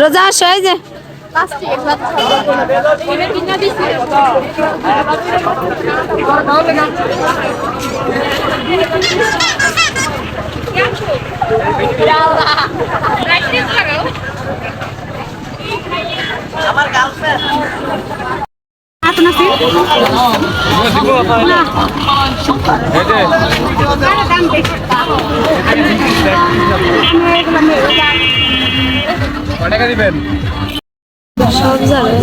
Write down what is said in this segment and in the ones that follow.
রোজা আসো এই যে। টাকা দিবেন সব যাবে।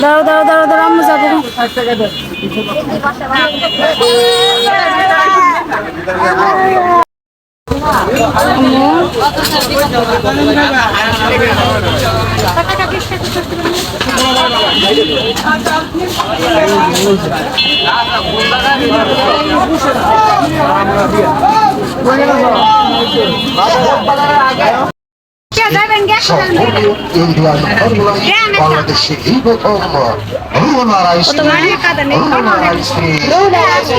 দাঁড়াও দাঁড়াও দাঁড়াও দাঁড়াও আম্মু যাব ফর্মুলাই বাংলাদেশে এই প্রথম রুনা রাইস রুনা রাইস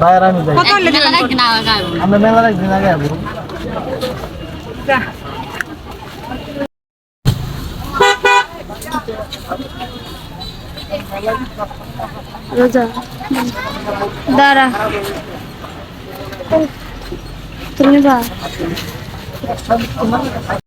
বাইরে আমি যাই। আমরা মেলা একদিন আগে যাব রোজা। দাঁড়া। তুমি বা